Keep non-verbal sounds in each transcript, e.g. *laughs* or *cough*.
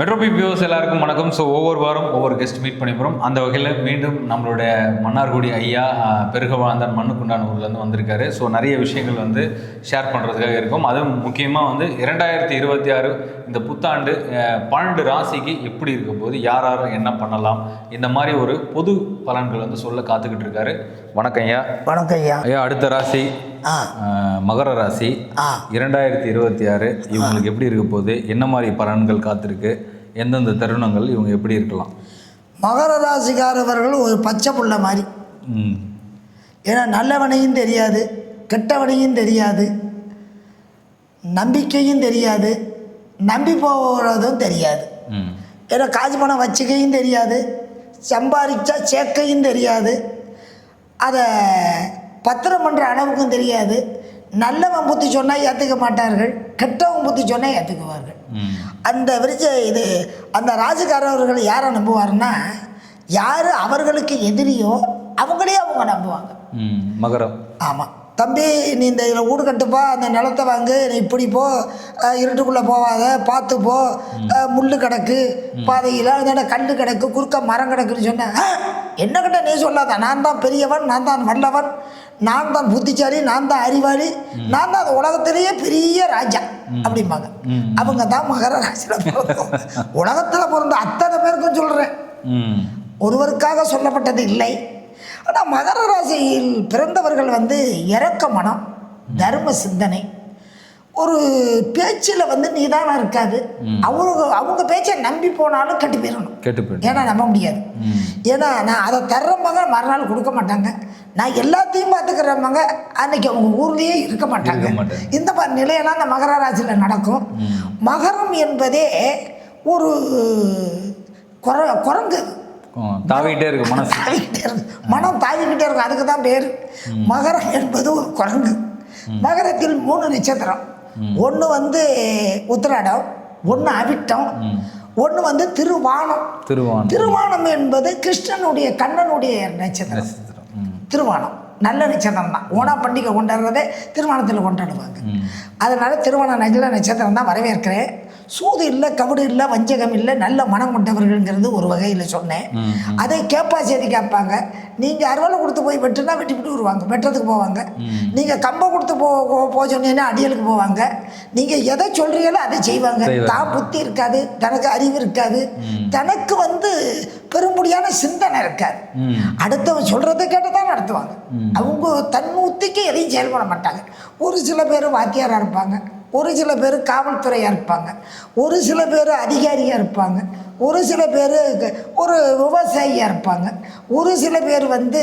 மெட்ரோபி views எல்லாருக்கும் வணக்கம். So ஒவ்வொரு வாரம் ஒவ்வொரு கெஸ்ட் மீட் பண்ணி போகிறோம் அந்த வகையில் மீண்டும் நம்மளுடைய மன்னார்குடி ஐயா அஹ், பெருகவாழ்ந்தான் மண்ணுக்குண்டான ஊர்லேருந்து வந்திருக்காரு. ஸோ நிறைய விஷயங்கள் வந்து ஷேர் பண்ணுறதுக்காக இருக்கும். அதுவும் முக்கியமாக வந்து இரண்டாயிரத்தி இருபத்தி ஆறு இந்த புத்தாண்டு பன்னெண்டு ராசிக்கு எப்படி இருக்க போது யார் யார் என்ன பண்ணலாம் இந்த மாதிரி ஒரு பொது பலன்கள் வந்து சொல்ல காத்துக்கிட்டு இருக்காரு. வணக்கம் ஐயா. வணக்கம் ஐயா. ஐயா அடுத்த ராசி மகர ராசி. இரண்டாயிரத்தி இருபத்தி ஆறு இவங்களுக்கு எப்படி இருக்க போகுது என்ன மாதிரி பலன்கள் காத்திருக்கு எந்தெந்த தருணங்கள் இவங்க எப்படி இருக்கலாம்? மகர ராசிக்காரவர்கள் ஒரு பச்சை புள்ள மாதிரி. ம். ஏன்னா நல்லவனையும் தெரியாது கெட்டவனையும் தெரியாது நம்பிக்கையும் தெரியாது நம்பி போகிறதும் தெரியாது. ஏன்னா காசு பணம் வச்சுக்கையும் தெரியாது சம்பாதிச்சா சேர்க்கையும் தெரியாது அதை பத்திரம் பண்ணுற அளவுக்கும் தெரியாது. நல்லவன் புத்தி சொன்னால் ஏற்றுக்க மாட்டார்கள். கெட்டவன் புத்தி சொன்னால் ஏற்றுக்குவார்கள் அந்த விரிச்ச இது அந்த ராஜகாரர்கள் யாரை நம்புவாருன்னா யார் அவர்களுக்கு எதிரியோ அவங்களே அவங்க நம்புவாங்க. ம் மகரம். ஆமாம் தம்பி நீ இந்த இதில் வீடு கட்டுப்பா அந்த நிலத்தை வாங்கு நீ இப்படி போ இருட்டுக்குள்ளே போவாத பார்த்து போ முள்ளு கிடக்கு பாதையில் அதோட கல் கிடக்கு குறுக்க மரம் கிடக்குன்னு சொன்னேன் "ஆ, என்ன கிட்ட நீ சொல்லாத நான் தான் பெரியவன் நான் தான் வல்லவன் நான் தான் புத்திசாலி நான் தான் அறிவாளி நான் தான் அந்த உலகத்திலேயே பெரிய ராஜா அப்படிம்பாங்க. அவங்க தான் மகர ராசியில் பிறந்தோம் *laughs* உலகத்தில் பிறந்த அத்தனை பேருக்கும் சொல்கிறேன் ஒருவருக்காக சொல்லப்பட்டது இல்லை. ஆனால் மகர ராசியில் பிறந்தவர்கள் வந்து இறக்க மனம் தர்ம சிந்தனை ஒரு பேச்சில் வந்து நிதானம் இருக்காது. அவங்க அவங்க பேச்சை நம்பி போனாலும் கட்டி போயிடணும். கெட்டு போயிடும் ஏன்னா நம்ப முடியாது. ஏன்னா நான் அதை தர்றவங்க மறுநாள் கொடுக்க மாட்டாங்க. நான் எல்லாத்தையும் பார்த்துக்கிறவங்க அன்னைக்கு அவங்க ஊர்லேயே இருக்க மாட்டாங்க. இருக்க. இந்த மாதிரி நிலையெல்லாம் அந்த மகர ராசியில் நடக்கும். மகரம் என்பதே ஒரு குர குரங்கு. தாவிக்கிட்டே இருக்கு மனசு. தாவிக்கிட்டே இருக்கும் மனம் தாவிக்கிட்டே இருக்கும். அதுக்கு தான் பேர் மகரம் என்பது ஒரு குரங்கு. மகரத்தில் மூணு நட்சத்திரம். ஒன்று வந்து உத்திராடம் ஒன்று அவிட்டம் ஒன்று வந்து திருவானம். திருவான் திருவானம் என்பது கிருஷ்ணனுடைய கண்ணனுடைய நட்சத்திரம். திருவானம். நல்ல நட்சத்திரம் தான். ஓணா பண்டிகை கொண்டாடுறதே திருமணத்தில் கொண்டாடுவாங்க. அதனால திருமண நல்ல நட்சத்திரம் தான் வரவேற்கிறேன். சூது இல்லை கபடு இல்லை வஞ்சகம் இல்லை நல்ல மனம் கொண்டவர்கள்ங்கிறது ஒரு வகையில் சொன்னேன். அதை கேப்பா செய்தி கேட்பாங்க. நீங்கள் அறுவலை கொடுத்து போய் வெட்டுனா வெட்டி விட்டு வருவாங்க வெட்டுறதுக்கு போவாங்க. நீங்கள் கம்பை கொடுத்து போ போக சொன்னீங்கன்னா அடியலுக்கு போவாங்க. நீங்கள் எதை சொல்கிறீங்களோ அதை செய்வாங்க. தான் புத்தி இருக்காது தனக்கு அறிவு இருக்காது. தனக்கு வந்து பெரும்படியான சிந்தனை இருக்காது. ம் அடுத்தவன் சொல்கிறத கேட்டு தான் நடத்துவாங்க அவங்க தன் புத்திக்கு எதையும் செயல்பட மாட்டாங்க. ஒரு சில பேர் வாத்தியாராக இருப்பாங்க. ஒரு சில பேர் காவல்துறையாக இருப்பாங்க. ஒரு சில பேர் அதிகாரியாக இருப்பாங்க. ஒரு சில பேர் ஒரு விவசாயியாக இருப்பாங்க. ஒரு சில பேர் வந்து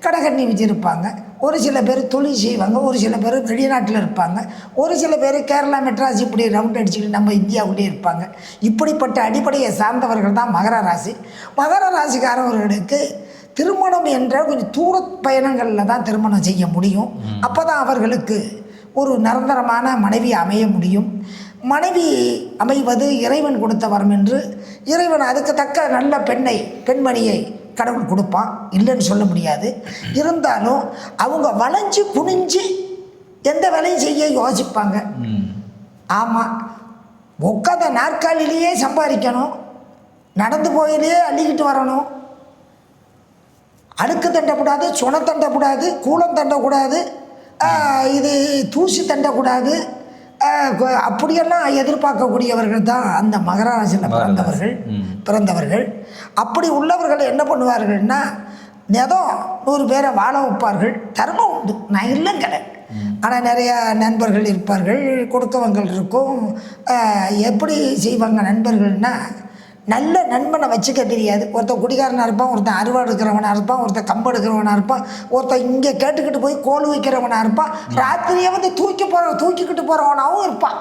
கடைகண்ணி வச்சுருப்பாங்க. ஒரு சில பேர் தொழில் செய்வாங்க. ஒரு சில பேர் வெளிநாட்டில் இருப்பாங்க. ஒரு சில பேர் கேரளா மெட்ராஸ் இப்படி ரவுண்ட் அடிச்சுட்டு நம்ம இந்தியாவுக்குள்ளே இருப்பாங்க. இப்படிப்பட்ட அடிப்படையை சார்ந்தவர்கள் தான் மகர ராசி. மகர ராசிக்காரவர்களுக்கு திருமணம் என்ற கொஞ்சம் தூர பயணங்களில் தான் திருமணம் செய்ய முடியும். அப்போ தான் அவர்களுக்கு ஒரு நிரந்தரமான மனைவி அமைய முடியும். மனைவி அமைவது இறைவன் கொடுத்த வரம் என்று இறைவன் அதுக்கு தக்க நல்ல பெண்ணை பெண்மணியை கடவுள் கொடுப்பான். இல்லைன்னு சொல்ல முடியாது. இருந்தாலும் அவங்க வளைஞ்சு குனிஞ்சு எந்த வேலையும் செய்ய யோசிப்பாங்க. ஆமாம் உட்காந்த நாற்காலிலேயே சம்பாதிக்கணும். நடந்து போயிலேயே அள்ளிக்கிட்டு வரணும். அடுக்கு தண்டக்கூடாது சுண தண்டக்கூடாது கூலம் தண்டக்கூடாது. இது தூசி தண்டக்கூடாது. அப்படியெல்லாம் எதிர்பார்க்கக்கூடியவர்கள் தான் அந்த மகர ராசியில் பிறந்தவர்கள். பிறந்தவர்கள். அப்படி உள்ளவர்கள் என்ன பண்ணுவார்கள்னா நிதம் நூறு பேரை வாழ வைப்பார்கள். தர்மம் உண்டு. நான் இல்லைங்கல. ஆனால் நிறையா நண்பர்கள் இருப்பார்கள். கொடுக்கவங்கள் இருக்கும். எப்படி செய்வாங்க நண்பர்கள்னா நல்ல நண்பனை வச்சுக்க தெரியாது. ஒருத்தன் குடிகாரனாக இருப்பான் ஒருத்தன் அறுவாடு இருக்கிறவனாக இருப்பான் ஒருத்தன் கம்பு எடுக்கிறவனாக இருப்பான் ஒருத்தன் இங்கே கேட்டுக்கிட்டு போய் கோல் வைக்கிறவனாக இருப்பான். ராத்திரியே வந்து தூக்கி போகிற தூக்கிக்கிட்டு போகிறவனாகவும் இருப்பான்.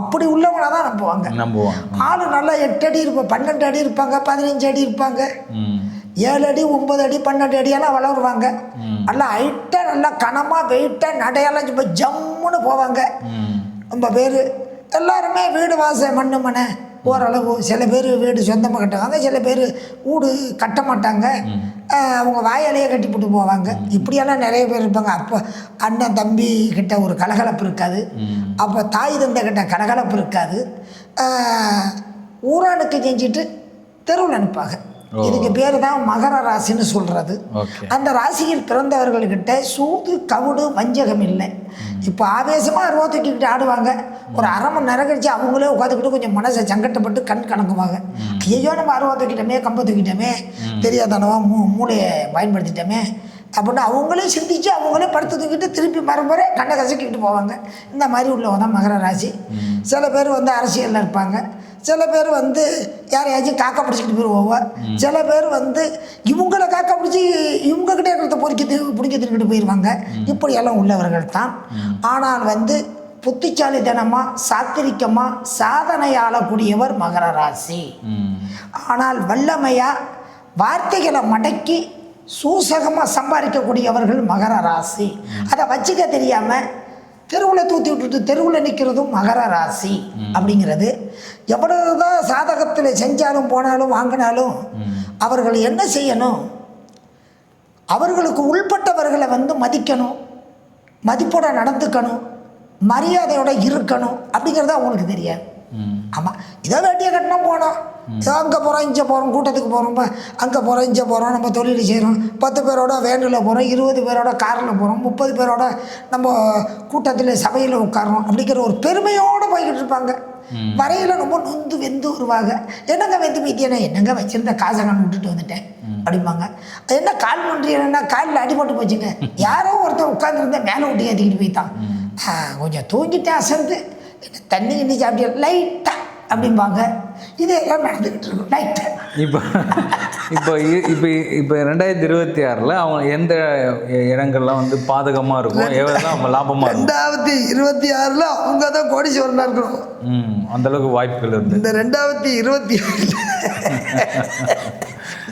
அப்படி உள்ளவனை தான் நம்புவாங்க. நம்புவாங்க ஆள் நல்லா எட்டு அடி இருப்பாங்க பன்னெண்டு அடி இருப்பாங்க பதினஞ்சு அடி இருப்பாங்க. ஏழு அடி ஒன்பது அடி பன்னெண்டு அடியெல்லாம் வளருவாங்க. நல்லா ஹைட்டாக நல்லா கனமாக வெயிட்டாக நடையெல்லாம் சும்மா ஜம்முன்னு போவாங்க. ரொம்ப பேர். எல்லாருமே வீடு வாச மண்ணு மனை ஓரளவு சில பேர் வீடு சொந்தமாக கட்டுவாங்க. சில பேர் வீடு கட்ட மாட்டாங்க. அவங்க வாயாலேயே கட்டி போட்டு போவாங்க. இப்படியெல்லாம் நிறைய பேர் இருப்பாங்க. அப்போ அண்ணன் தம்பி கிட்ட ஒரு கலகலப்பு இருக்காது. அப்போ தாய் தந்தை கிட்ட கலகலப்பு இருக்காது. ஊரானுக்கு செஞ்சுட்டு தெருவில் நிற்பாங்க இதுக்கு பேர் தான் மகர ராசின்னு சொல்கிறது அந்த ராசியில் பிறந்தவர்கள்கிட்ட சூது கவுடு வஞ்சகம் இல்லை. இப்போ ஆவேசமாக ரூபா தூக்கிக்கிட்டு ஆடுவாங்க. ஒரு அரை மணி நேரம் கழிச்சு அவங்களே உட்காந்துக்கிட்டு கொஞ்சம் மனசை சங்கட்டப்பட்டு கண் கணக்குவாங்க ஐயோ நம்ம அருவா தூக்கிட்டோமே கம்பை தூக்கிட்டோமே தெரியாதனவா மூ மூளையை பயன்படுத்திட்டோமே அப்படின்னு அவங்களே சிந்திச்சு அவங்களே படுத்து தூக்கிட்டு திருப்பி மறுமுறை கண்ணை கசக்கிட்டு போவாங்க. இந்த மாதிரி உள்ளவங்க தான் மகர ராசி. சில பேர் வந்து அரசியலில் இருப்பாங்க. சில பேர் வந்து யாரையாச்சும் காக்கா பிடிச்சிக்கிட்டு போயிடுவாங்க சில பேர் வந்து இவங்கள காக்கா பிடிச்சி இவங்ககிட்ட இருக்கிறத பொறிக்க பிடிக்க திருக்கிட்டு போயிடுவாங்க இப்படியெல்லாம் உள்ளவர்கள் தான். ஆனால் வந்து புத்திசாலித்தனமாக சாத்திரிக்கமாக சாதனை ஆளக்கூடியவர் மகர ராசி ஆனால் வல்லமையாக வார்த்தைகளை மடக்கி சூசகமாக சம்பாதிக்கக்கூடியவர்கள் மகர ராசி அதை வச்சுக்க தெரியாமல் தெருவில் தூத்தி விட்டுட்டு தெருவில் நிற்கிறதும் மகர ராசி அப்படிங்கிறது. எவ்வளவுதான் சாதகத்தில் செஞ்சாலும் போனாலும் வாங்கினாலும் அவர்கள் என்ன செய்யணும்? அவர்களுக்கு உள்பட்டவர்களை வந்து மதிக்கணும். மதிப்போட நடந்துக்கணும். மரியாதையோட இருக்கணும். அப்படிங்கிறது அவங்களுக்கு தெரியாது. ஆமாம் இதோ வேட்டியை கட்டினா போனோம் ஏதோ அங்கே போகிறோம் இங்கே போகிறோம் கூட்டத்துக்கு போகிறோம் அங்கே போகிறோம் இங்கே போகிறோம் நம்ம தொழில் செய்கிறோம் பத்து பேரோட வேனில் போகிறோம் இருபது பேரோட காரில் போகிறோம் முப்பது பேரோட நம்ம கூட்டத்தில் சபையில் உட்காரோம் அப்படிங்கிற ஒரு பெருமையோடு போய்கிட்டு இருப்பாங்க. வரையில் ரொம்ப நொந்து வெந்து வருவாங்க. என்னங்க வெந்து போயிட்டேனே என்னங்க வச்சிருந்த காசை நான் விட்டுட்டு வந்துட்டேன் அப்படிம்பாங்க. என்ன கால் பண்ணுறீங்கன்னா காலில் அடிபட்டு போச்சுங்க. *laughs* யாரோ ஒருத்தன் உட்காந்துருந்தா மேலே விட்டு ஏற்றிக்கிட்டு போய்த்தான். கொஞ்சம் தூங்கிட்டேன் அசந்து. தண்ணி கிண்ணி சாப்பிட்டியா? லைட்டாக அப்படிம்பாங்க. இதெல்லாம் நடந்துக்கிட்டு இருக்கும் லைட்டாக இப்போ இப்போ இப்போ இப்போ ரெண்டாயிரத்தி இருபத்தி ஆறில் அவங்க எந்த இடங்கள்லாம் வந்து பாதகமாக இருக்கும் எவ்வளோதான் லாபமாக ரெண்டாயிரத்தி இருபத்தி ஆறில் அவங்க தான் கோடீஸ்வரனாக இருக்கணும். ம் அந்த அளவுக்கு வாய்ப்புகள் இருந்து. இந்த ரெண்டாயிரத்தி இருபத்தி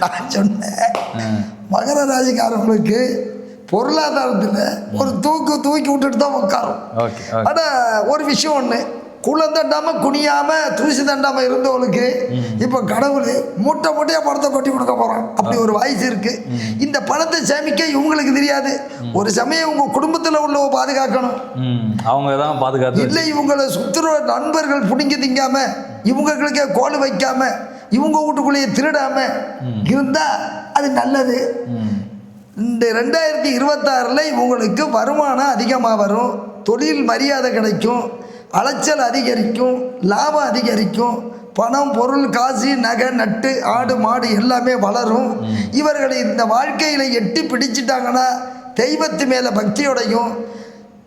நான் சொன்னேன் மகர ராசிக்காரங்களுக்கு பொருளாதாரத்தில் ஒரு தூக்கு தூக்கி விட்டுட்டு தான் உட்காரும் ஆனால் ஒரு விஷயம் ஒன்று குளம் தண்டாம குனியாம தூசி தண்டாம இருந்தவளுக்கு இப்போ கடவுள் மூட்டை மூட்டையா பணத்தை கொட்டி கொடுக்க போறான். அப்படி ஒரு வாய்ஸ் இருக்கு. இந்த பணத்தை சேமிக்க இவங்களுக்கு தெரியாது. ஒரு சமயம் உங்க குடும்பத்தில் உள்ளவ பாதுகாக்கணும். அவங்க தான் பாதுகாத்து இல்லை இவங்களை சுற்றுற நண்பர்கள் பிடிங்கி திங்காம இவங்களுக்கே கோல் வைக்காம இவங்க வீட்டுக்குள்ளேயே திருடாம இருந்தா அது நல்லது. இந்த ரெண்டாயிரத்தி இருபத்தாறில் இவங்களுக்கு வருமானம் அதிகமாக வரும். தொழில் மரியாதை கிடைக்கும். அலைச்சல் அதிகரிக்கும் லாபம் அதிகரிக்கும் பணம் பொருள் காசு நகை நட்டு ஆடு மாடு எல்லாமே வளரும். இவர்களை இந்த வாழ்க்கையில் எட்டி பிடிச்சிட்டாங்கன்னா தெய்வத்து மேலே பக்தியோடையும்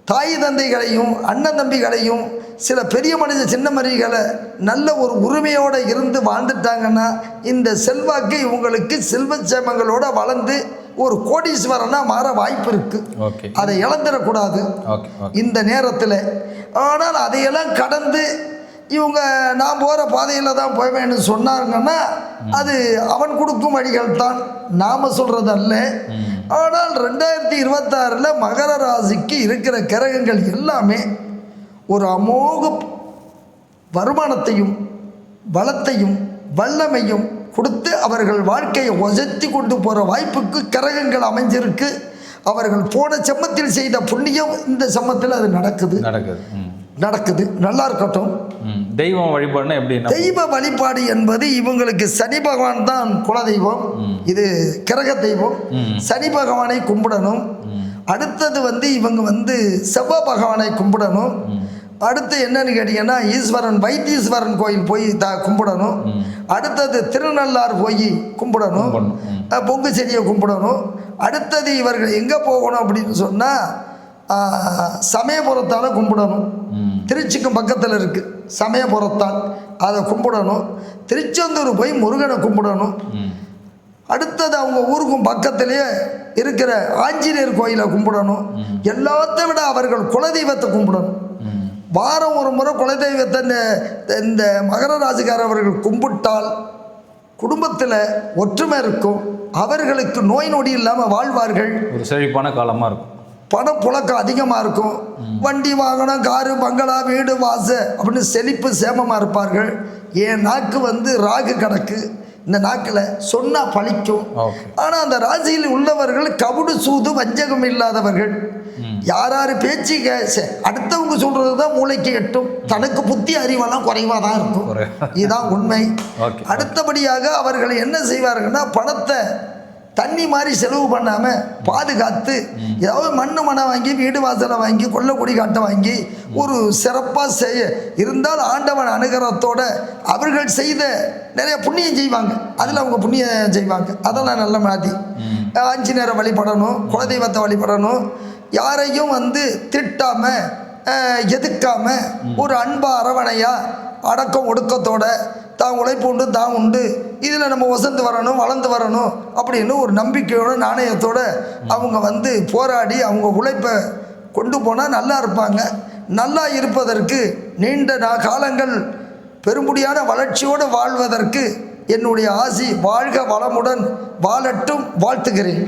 தாய் தந்தைகளையும் அண்ணன் தம்பிகளையும் சில பெரிய மனித சின்ன மரிகளை நல்ல ஒரு உரிமையோடு இருந்து வாழ்ந்துட்டாங்கன்னா இந்த செல்வாக்கு இவங்களுக்கு செல்வ சேமங்களோட வளர்ந்து ஒரு கோடீஸ்வரனா மாற வாய்ப்பு இருக்கு. ஓகே. அதை இழந்துடக்கூடாது. இந்த நேரத்தில் ஆனால் அதையெல்லாம் கடந்து இவங்க நான் போகிற பாதையில் தான் போவேன்னு சொன்னாங்கன்னா அது அவன் கொடுக்கும் வழிகள் தான் நாம் சொல்கிறது அல்ல. ஆனால் ரெண்டாயிரத்தி இருபத்தாறில் மகர ராசிக்கு இருக்கிற கிரகங்கள் எல்லாமே ஒரு அமோக வருமானத்தையும் வளத்தையும் வல்லமையும் கொடுத்து அவர்கள் வாழ்க்கையை ஒசத்தி கொண்டு போகிற வாய்ப்புக்கு கிரகங்கள் அமைஞ்சிருக்கு. அவர்கள் போன செம்மத்தில் செய்த புண்ணியம் இந்த செம்மத்தில் அது நடக்குது. நடக்குது. நடக்குது. நல்லா இருக்கட்டும். ம். தெய்வம் வழிபாடுனா எப்படின்னா தெய்வ வழிபாடு என்பது இவங்களுக்கு சனி பகவான் தான் குலதெய்வம். இது கிரக தெய்வம். சனி பகவானை கும்பிடணும். அடுத்தது வந்து இவங்க வந்து செவ்வாய் பகவானை கும்பிடணும். அடுத்து என்னன்னு கேட்டிங்கன்னா ஈஸ்வரன் வைத்தீஸ்வரன் கோயில் போய் த கும்பிடணும். அடுத்தது திருநள்ளாறு போய் கும்பிடணும். பொங்கு செடியை கும்பிடணும். அடுத்தது இவர்கள் எங்கே போகணும் அப்படின்னு சொன்னால் சமயபுரத்தால் கும்பிடணும். திருச்சிக்கும் பக்கத்தில் இருக்குது சமயபுரத்தான். அதை கும்பிடணும். திருச்செந்தூர் போய் முருகனை கும்பிடணும். அடுத்தது அவங்க ஊருக்கும் பக்கத்திலேயே இருக்கிற ஆஞ்சநேயர் கோயிலை கும்பிடணும். எல்லாத்தை விட அவர்கள் குலதெய்வத்தை கும்பிடணும். வாரம் ஒரு முறை குலதெய்வத்தை இந்த இந்த மகர ராசிக்காரவர்கள் கும்பிட்டால் குடும்பத்தில் ஒற்றுமை இருக்கும். அவர்களுக்கு நோய் நொடி இல்லாமல் வாழ்வார்கள். ஒரு செழிப்பான காலமாக இருக்கும். பணப்புழக்கம் அதிகமாக இருக்கும். வண்டி வாகனம் காரு பங்களா வீடு வாச அப்படின்னு செழிப்பு சேமமாக இருப்பார்கள். என் நாக்கு வந்து ராகு கணக்கு. இந்த நாக்கில் சொன்னால் பழிக்கும். ஆனால் அந்த ராசியில் உள்ளவர்கள் கபடு சூது வஞ்சகம் இல்லாதவர்கள். யார் யார் பேச்சு அடுத்தவங்க சொல்கிறது தான் மூளைக்கு எட்டும். தனக்கு புத்தி அறிவெல்லாம் குறைவாக தான் இருக்கும். இதுதான் உண்மை. அடுத்தபடியாக அவர்கள் என்ன செய்வார்கள்னா பணத்தை தண்ணி மாதிரி செலவு பண்ணாமல் பாதுகாத்து ஏதாவது மண்ணு மனம் வாங்கி வீடு வாசலை வாங்கி கொல்லக்குடி காட்டை வாங்கி ஒரு சிறப்பாக செய்ய இருந்தால் ஆண்டவன் அனுகிரகத்தோட அவர்கள் செய்த நிறைய புண்ணியம் செய்வாங்க. அதில் அவங்க புண்ணியம் செய்வாங்க. அதெல்லாம் நல்ல மாதிரி. அஞ்சு நேரம் வழிபடணும் குலதெய்வத்தை வழிபடணும் யாரையும் வந்து திட்டாம அஹ், எதுக்காம ஒரு அன்பா அரவணையா அடக்கம் ஒடுக்கத்தோட தான் உழைப்பு உண்டு தான் உண்டு இதில் நம்ம வசந்து வரணும் வளர்ந்து வரணும் அப்படின்னு ஒரு நம்பிக்கையோட நாணயத்தோட அவங்க வந்து போராடி அவங்க உழைப்பை கொண்டு போனால் நல்லா இருப்பாங்க. நல்லா இருப்பதற்கு நீண்ட நா காலங்கள் பெரும்படியான வளர்ச்சியோடு வாழ்வதற்கு என்னுடைய ஆசி வாழ்க வளமுடன் வாழட்டும் வாழ்த்துகிறேன்.